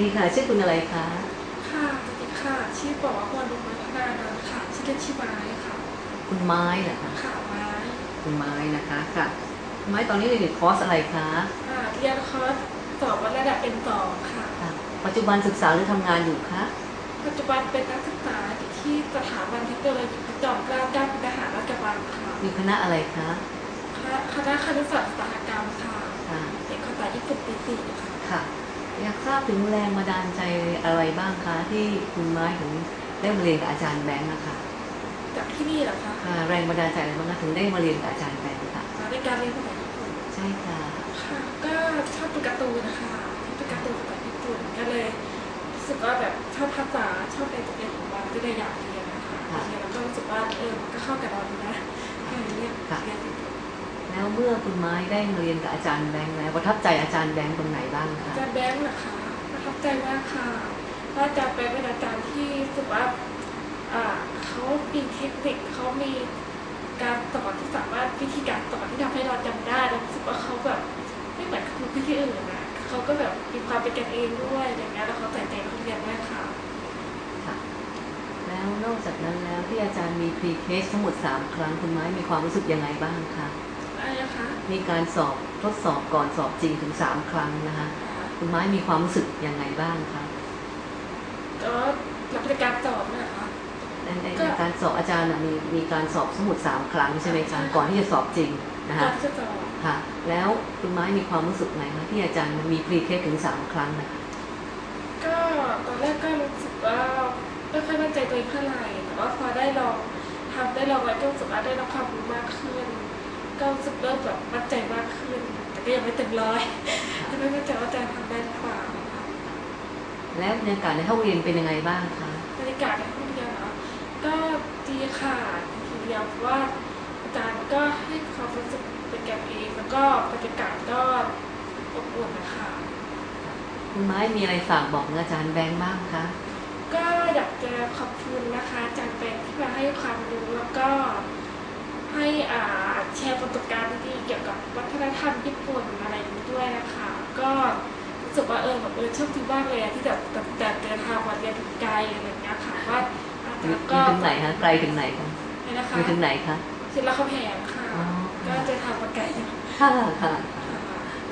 ดีค่ะ ชื่อคุณอะไรคะ ค่ะสวัสดีค่ะ ชื่อปอพรดุงพัฒนานันท์ค่ะ ชื่อเล่นชื่อไม้ค่ะ คุณไม้เหรอคะ ค่ะไม้คุณไม้นะคะค่ะคุณไม้ตอนนี้เรียนอยู่คอร์สอะไรคะอ่าเรียนคอร์สสอบวัดระดับเป็นสองค่ะ ค่ะ ปัจจุบันศึกษาหรือทำงานอยู่คะปัจจุบันเป็นนักศึกษาอยู่ที่สถาบันเทคโนโลยีจอมเกล้าด้านทหารราชบัลค่ะอยู่คณะอะไรคะ คณะคณะคณิตศาสตร์อุตสาหกรรมค่ะค่ะ เอกภาษาญี่ปุ่นปีสี่ค่ะ ค่ะ อยากทรา บถึงแรงบันดาลใจอะไรบ้างคะที่คุณไม้ถึงได้มาเรียนกับอาจารย์แบงค์นะคะจากที่นี่เหรอคะค่ะแรงบันดาลใจอะไรบ้างคะถึงได้มาเรียนกับอาจารย์แบงค์ค่ะมาในการเรียนภาษาญี่ปุ่นใช่ค่ะค่ะก็ชอบดูการ์ตูนนะคะชอบดูการ์ตูนภาษาญี่ปุ่นก็เลยรู้สึกว่าแบบชอบภาษาชอบในตัวเรียนของมันก็เลยอยากเรียนนะคะค่ะเรียนแล้วก็รู้สึกว่าเออมันก็เข้ากับเราดีนะก็เลยเรียนค่ะเรียนญี่ปุ่นแล้วเมื่อคุณไม้ได้มาเรียนกับอาจารย์แบงค์แล้วประทับใจอาจารย์แบงค์ตรงไหนบ้างอาคะจารย์แบงค์นะคะประทับ ใจมากค่ะเพราะอาจารย์แบงค์เป็นอาจารย์ที่รู้สึกว่าอ่าเขามีเทคนิคเขามีการสอนที่สามารถวิธีการสอนที่ทำให้เราจำได้แล้วรู้สึกว่าเขาแบบไม่เหมือนครูที่อื่นนะเขาก็แบบมีความเป็นกันเองด้วยอย่างเงี้ยแล้วเขาใส่ใจนักเรียนมากค่ะค่ะแล้วนอกจากนั้นแล้วที่อาจารย์มีพรีเทสทั้งหมด 3 ครั้งคุณไม้มีความรู้สึกยังไงบ้างคะอะไรนะคะมีการสอบทดสอบก่อนสอบจริงถึง 3 ครั้งนะคะอ่า คุณไม้มีความรู้สึกยังไงบ้างคะก็รับราชการสอบนะคะในในก็ในการสอบอาจารย์น่ะมีมีการสอบสมุด3ครั้งใช่ไหมใช่คะค่ะก่อนที่จะสอบจริงนะก่อคะนที่จะสอบค่ะ แล้วคุณไม้มีความรู้สึกไงคะที่อาจารย์มีพรีเทสถึง3ครั้งนะคะก็ตอนแรกก็รู้สึกว่าไม่ค่อยมั่นใจตัวเองเท่าไหร่แต่ว่าพอได้ลองทำได้ลองแล้วก็รู้สึกว่าได้รับความรู้มากขึ้น ก็รู้สึกเริ่มแบบมั่นใจมากขึ้นแต่ ก็ยังไม่เต็มร้อยยังไม่มั่นใจว่าจะทำได้หรือเปล่าค่ะแล้วบรรยากาศในห้องเรียนเป็นยังไงบ้างคะบรรยากาศในห้องเรียนเหรอก็ดีค่ะทีเดียวเพราะว่าอาจารย์ก็ให้ความรู้สึกเป็นกันเองแล้วก็บรรยากาศก็อบอุ่นนะคะคุณไม้มีอะไรฝากบอกถึงอาจารย์แบงค์บ้างคะก็อยากจะขอบคุณนะคะอาจารย์แบงค์ที่มาให้ความรู้แล้วก็ให้อ่าแชร์ประสบการณ์ดีๆเกี่ยวกับ วัฒนธรรมญี่ปุ่นอะไรอย่างนี้ด้วยนะคะ ก็รู้สึกว่าเออแบบเออโชคดีมากเลยอะที่แบบตัดสินใจเดินทางมาเรียนถึงไกลอะไรอย่างเงี้ยค่ะว่าอาจารย์มีก็ถึงไหนคะไกลถึงไหนคะเนี่ยนะคะมีถึงไหนคะ ศิลปะแพงค่ะ อ๋อ ก็จะทางมาไกลอยู่ค่ะค่ะ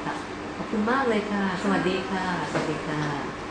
ค่ะ ขอบคุณมากเลยค่ะ สวัสดีค่ะ สวัสดีค่ะ